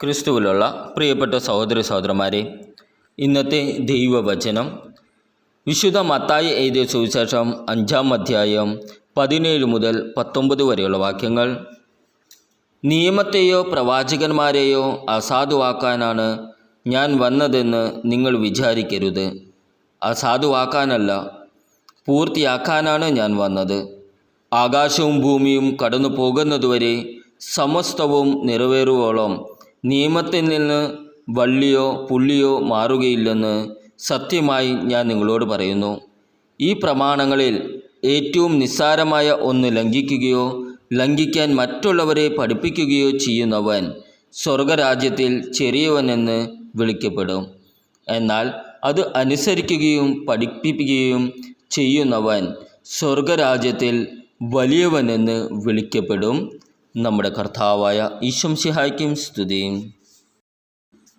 ക്രിസ്തുവിലുള്ള പ്രിയപ്പെട്ട സഹോദരി സഹോദരന്മാരെ ഇന്നത്തെ ദൈവവചനം. വിശുദ്ധ മത്തായി എഴുതിയ സുവിശേഷം അഞ്ചാം അധ്യായം പതിനേഴ് മുതൽ പത്തൊമ്പത് വരെയുള്ള വാക്യങ്ങൾ. നിയമത്തെയോ പ്രവാചകന്മാരെയോ അസാധുവാക്കാനാണ് ഞാൻ വന്നതെന്ന് നിങ്ങൾ വിചാരിക്കരുത്. അസാധുവാക്കാനല്ല പൂർത്തിയാക്കാനാണ് ഞാൻ വന്നത്. ആകാശവും ഭൂമിയും കടന്നു പോകുന്നതുവരെ സമസ്തവും നിറവേറുവോളം നിയമത്തിൽ നിന്ന് വള്ളിയോ പുള്ളിയോ മാറുകയില്ലെന്ന് സത്യമായി ഞാൻ നിങ്ങളോട് പറയുന്നു. ഈ പ്രമാണങ്ങളിൽ ഏറ്റവും നിസ്സാരമായ ഒന്ന് ലംഘിക്കുകയോ ലംഘിക്കാൻ മറ്റുള്ളവരെ പഠിപ്പിക്കുകയോ ചെയ്യുന്നവൻ സ്വർഗരാജ്യത്തിൽ ചെറിയവനെന്ന് വിളിക്കപ്പെടും. എന്നാൽ അത് അനുസരിക്കുകയും പഠിപ്പിക്കുകയും ചെയ്യുന്നവൻ സ്വർഗരാജ്യത്തിൽ വലിയവനെന്ന് വിളിക്കപ്പെടും. നമ്മുടെ കർത്താവായ ഈശ്വം ഈശംസിഹായ്ക്കും സ്തുതി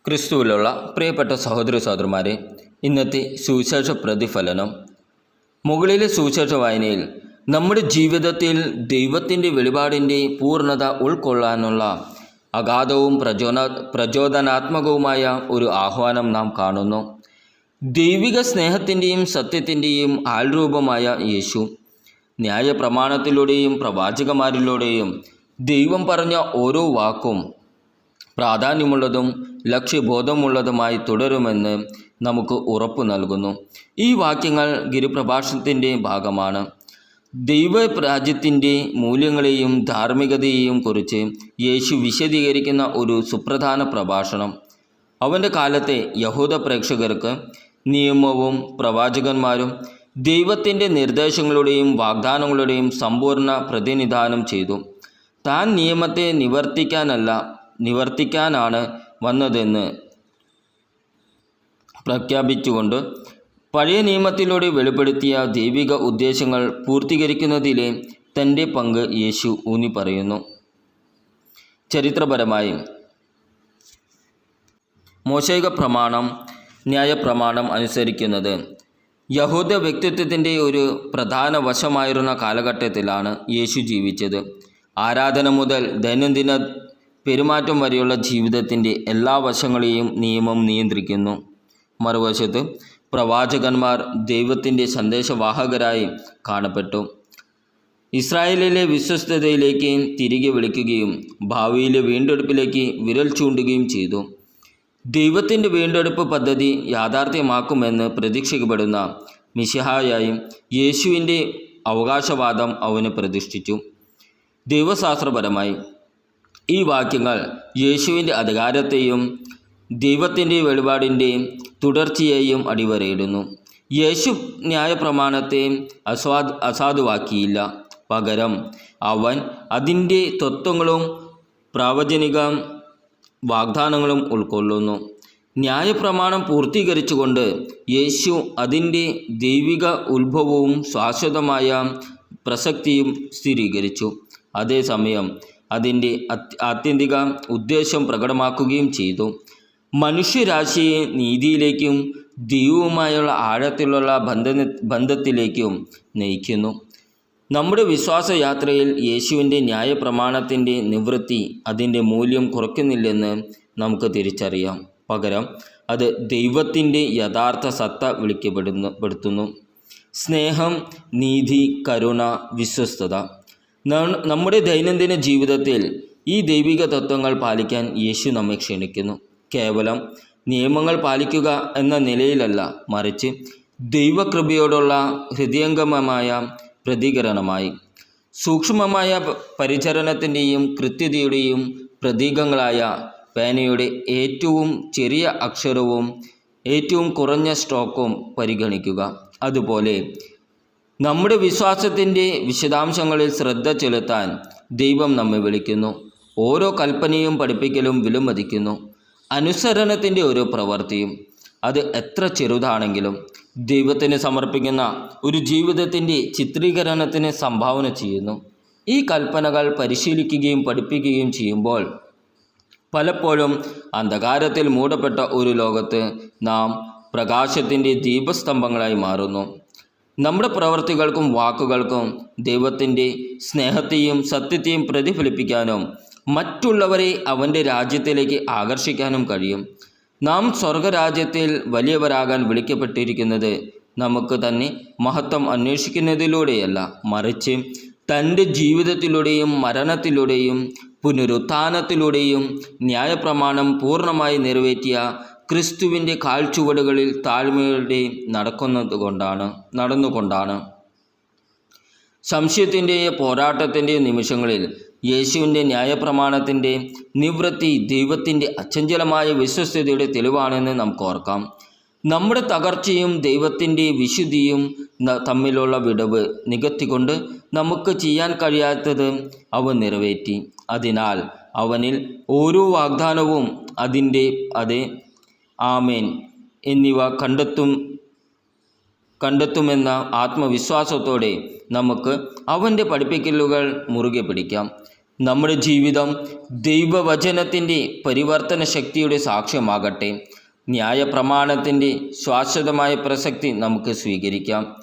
ക്രിസ്തുവിലുള്ള പ്രിയപ്പെട്ട സഹോദര സഹോദരന്മാരെ ഇന്നത്തെ സുവിശേഷ പ്രതിഫലനം. മുകളിലെ സുവിശേഷ വായനയിൽ നമ്മുടെ ജീവിതത്തിൽ ദൈവത്തിന്റെ വെളിപാടിന്റെ പൂർണത ഉൾക്കൊള്ളാനുള്ള അഗാധവും പ്രചോദന പ്രചോദനാത്മകവുമായ ഒരു ആഹ്വാനം നാം കാണുന്നു. ദൈവിക സ്നേഹത്തിന്റെയും സത്യത്തിന്റെയും ആൾരൂപമായ യേശു ന്യായപ്രമാണത്തിലൂടെയും പ്രവാചകന്മാരിലൂടെയും ദൈവം പറഞ്ഞ ഓരോ വാക്കും പ്രാധാന്യമുള്ളതും ലക്ഷ്യബോധമുള്ളതുമായി തുടരുമെന്ന് നമുക്ക് ഉറപ്പു നൽകുന്നു. ഈ വാക്യങ്ങൾ ഗിരിപ്രഭാഷണത്തിന്റെ ഭാഗമാണ്. ദൈവരാജ്യത്തിന്റെ മൂല്യങ്ങളെയും ധാർമ്മികതയെയും കുറിച്ച് യേശു വിശദീകരിക്കുന്ന ഒരു സുപ്രധാന പ്രഭാഷണം. അവന്റെ കാലത്തെ യഹൂദ പ്രേക്ഷകർക്ക് നിയമവും പ്രവാചകന്മാരും ദൈവത്തിന്റെ നിർദ്ദേശങ്ങളുടെയും വാഗ്ദാനങ്ങളുടെയും സമ്പൂർണ പ്രതിനിധാനം ചെയ്തു. താൻ നിയമത്തെ നിവർത്തിക്കാനല്ല നിവർത്തിക്കാനാണ് വന്നതെന്ന് പ്രഖ്യാപിച്ചുകൊണ്ട് പഴയ നിയമത്തിലൂടെ വെളിപ്പെടുത്തിയ ദൈവിക ഉദ്ദേശങ്ങൾ പൂർത്തീകരിക്കുന്നതിലെ തന്റെ പങ്ക് യേശു ഊന്നി പറയുന്നു. ചരിത്രപരമായി മോശൈക പ്രമാണം ന്യായ പ്രമാണം അനുസരിക്കുന്നത് യഹൂദ വ്യക്തിത്വത്തിന്റെ ഒരു പ്രധാന വശമായിരുന്ന കാലഘട്ടത്തിലാണ് യേശു ജീവിച്ചത്. ആരാധന മുതൽ ദൈനംദിന പെരുമാറ്റം വരെയുള്ള ജീവിതത്തിന്റെ എല്ലാ വശങ്ങളെയും നിയമം നിയന്ത്രിക്കുന്നു. മറുവശത്ത് പ്രവാചകന്മാർ ദൈവത്തിന്റെ സന്ദേശവാഹകരായി കാണപ്പെട്ടു. ഇസ്രായേലിലെ വിശ്വസ്തതയിലേക്ക് തിരികെ വിളിക്കുകയും ഭാവിയിലെ വീണ്ടെടുപ്പിലേക്ക് വിരൽ ചൂണ്ടുകയും ചെയ്തു. ദൈവത്തിന്റെ വീണ്ടെടുപ്പ് പദ്ധതി യാഥാർത്ഥ്യമാക്കുമെന്ന് പ്രതീക്ഷിക്കപ്പെടുന്ന മിശിഹായായും യേശുവിന്റെ അവകാശവാദം അവന് പ്രതിഷ്ഠിച്ചു. ദൈവശാസ്ത്രപരമായി ഈ വാക്യങ്ങൾ യേശുവിന്റെ അധികാരത്തെയും ദൈവത്തിന്റെ വെളിപാടിന്റെയും തുടർച്ചയെയും അടിവരയിടുന്നു. യേശു ന്യായപ്രമാണത്തെ അസ്വാദ് അസാധുവാക്കിയില്ല. പകരം അവൻ അതിന്റെ തത്വങ്ങളും പ്രാവചനിക വാഗ്ദാനങ്ങളും ഉൾക്കൊള്ളുന്നു. ന്യായപ്രമാണം പൂർത്തീകരിച്ചുകൊണ്ട് യേശു അതിന്റെ ദൈവിക ഉത്ഭവവും ശാശ്വതമായ പ്രസക്തിയും സ്ഥിരീകരിച്ചു. അതേസമയം അതിന്റെ ആത്യന്തിക ഉദ്ദേശം പ്രകടമാക്കുകയും ചെയ്തു. മനുഷ്യരാശിയെ നീതിയിലേക്കും ദൈവവുമായുള്ള ആഴത്തിലുള്ള ബന്ധ ബന്ധത്തിലേക്കും നയിക്കുന്നു. നമ്മുടെ വിശ്വാസ യാത്രയിൽ യേശുവിന്റെ ന്യായപ്രമാണത്തിന്റെ നിവൃത്തി അതിന്റെ മൂല്യം കുറയ്ക്കുന്നില്ലെന്ന് നമുക്ക് തിരിച്ചറിയാം. പകരം അത് ദൈവത്തിന്റെ യഥാർത്ഥ സത്ത വിളിക്കപ്പെടുന്നു പെടുത്തുന്നു. സ്നേഹം നീതി കരുണ വിശ്വസ്തത. നമ്മുടെ ദൈനംദിന ജീവിതത്തിൽ ഈ ദൈവിക തത്വങ്ങൾ പാലിക്കാൻ യേശു നമ്മെ ക്ഷണിക്കുന്നു. കേവലം നിയമങ്ങൾ പാലിക്കുക എന്ന നിലയിലല്ല മറിച്ച് ദൈവകൃപയോടുള്ള ഹൃദയംഗമമായ പ്രതികരണമായി. സൂക്ഷ്മമായ പരിചരണത്തിന്റെയും കൃത്യതയുടെയും പ്രതീകങ്ങളായ പേനയുടെ ഏറ്റവും ചെറിയ അക്ഷരവും ഏറ്റവും കുറഞ്ഞ സ്ട്രോക്കും പരിഗണിക്കുക. അതുപോലെ നമ്മുടെ വിശ്വാസത്തിന്റെ വിശദാംശങ്ങളിൽ ശ്രദ്ധ ചെലുത്താൻ ദൈവം നമ്മെ വിളിക്കുന്നു. ഓരോ കൽപ്പനയും പഠിപ്പിക്കലും വിലമതിക്കുന്നു. അനുസരണത്തിന്റെ ഓരോ പ്രവൃത്തിയും അത് എത്ര ചെറുതാണെങ്കിലും ദൈവത്തിന് സമർപ്പിക്കുന്ന ഒരു ജീവിതത്തിന്റെ ചിത്രീകരണത്തിന് സംഭാവന ചെയ്യുന്നു. ഈ കൽപ്പനകൾ പരിശീലിക്കുകയും പഠിപ്പിക്കുകയും ചെയ്യുമ്പോൾ പലപ്പോഴും അന്ധകാരത്തിൽ മൂടപ്പെട്ട ഒരു ലോകത്ത് നാം പ്രകാശത്തിന്റെ ദീപസ്തംഭങ്ങളായി മാറുന്നു. നമ്മുടെ പ്രവർത്തികൾക്കും വാക്കുകൾക്കും ദൈവത്തിന്റെ സ്നേഹത്തെയും സത്യത്തെയും പ്രതിഫലിപ്പിക്കാനും മറ്റുള്ളവരെ അവന്റെ രാജ്യത്തിലേക്ക് ആകർഷിക്കാനും കഴിയും. നാം സ്വർഗരാജ്യത്തിൽ വലിയവരാകാൻ വിളിക്കപ്പെട്ടിരിക്കുന്നത് നമുക്ക് തന്നെ മഹത്വം അന്വേഷിക്കുന്നതിലൂടെയല്ല മറിച്ച് തന്റെ ജീവിതത്തിലൂടെയും മരണത്തിലൂടെയും പുനരുത്ഥാനത്തിലൂടെയും ന്യായപ്രമാണം പൂർണമായി നിറവേറ്റിയ ക്രിസ്തുവിന്റെ കാൽച്ചുവടുകളിൽ താഴ്മയുടെയും നടക്കുന്നത് കൊണ്ടാണ് നടന്നുകൊണ്ടാണ്. സംശയത്തിന്റെയും പോരാട്ടത്തിന്റെയും നിമിഷങ്ങളിൽ യേശുവിന്റെ ന്യായപ്രമാണത്തിന്റെ നിവൃത്തി ദൈവത്തിന്റെ അച്ചഞ്ചലമായ വിശ്വസ്തയുടെ തെളിവാണെന്ന് നമുക്ക് ഓർക്കാം. നമ്മുടെ തകർച്ചയും ദൈവത്തിന്റെ വിശുദ്ധിയും തമ്മിലുള്ള വിടവ് നികത്തിക്കൊണ്ട് നമുക്ക് ചെയ്യാൻ കഴിയാത്തത് അവൻ നിറവേറ്റി. അതിനാൽ അവനിൽ ഓരോ വാഗ്ദാനവും അതിന്റെ അതെ ആമേൻ. എന്നിവ കണ്ടെത്തും കണ്ടെത്തുമെന്ന ആത്മവിശ്വാസത്തോടെ നമുക്ക് അവന്റെ പഠിപ്പിക്കലുകൾ മുറുകെ പിടിക്കാം. നമ്മുടെ ജീവിതം ദൈവവചനത്തിന്റെ പരിവർത്തന ശക്തിയുടെ സാക്ഷ്യമാകട്ടെ. ന്യായപ്രമാണത്തിന്റെ ശാശ്വതമായ പ്രസക്തി നമുക്ക് സ്വീകരിക്കാം.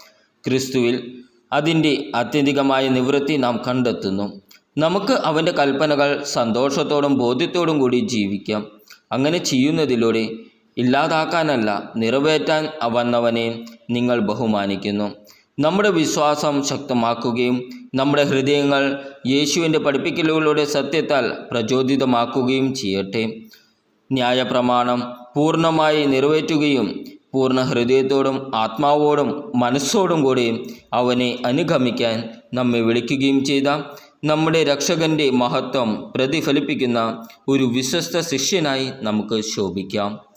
ക്രിസ്തുവിൽ അതിന്റെ ആത്യന്തികമായ നിവൃത്തി നാം കണ്ടെത്തുന്നു. നമുക്ക് അവന്റെ കൽപ്പനകൾ സന്തോഷത്തോടും ബോധ്യത്തോടും കൂടി ജീവിക്കാം. അങ്ങനെ ചെയ്യുന്നതിലൂടെ ഇല്ലാതാക്കാനല്ല നിറവേറ്റാൻ വന്നവനെ നിങ്ങൾ ബഹുമാനിക്കുന്നു. നമ്മുടെ വിശ്വാസം ശക്തമാക്കുകയും നമ്മുടെ ഹൃദയങ്ങൾ യേശുവിന്റെ പഠിപ്പിക്കലുകളുടെ സത്യത്താൽ പ്രചോദിതമാക്കുകയും ചെയ്യട്ടെ. ന്യായപ്രമാണം പൂർണമായി നിറവേറ്റുകയും പൂർണ ഹൃദയത്തോടും ആത്മാവോടും മനസ്സോടും കൂടി അവനെ അനുഗമിക്കാൻ നമ്മെ വിളിക്കുകയും ചെയ്ത നമ്മുടെ രക്ഷകന്റെ മഹത്വം പ്രതിഫലിപ്പിക്കുന്ന ഒരു വിശ്വസ്ത ശിഷ്യനായി നമുക്ക് ശോഭിക്കാം.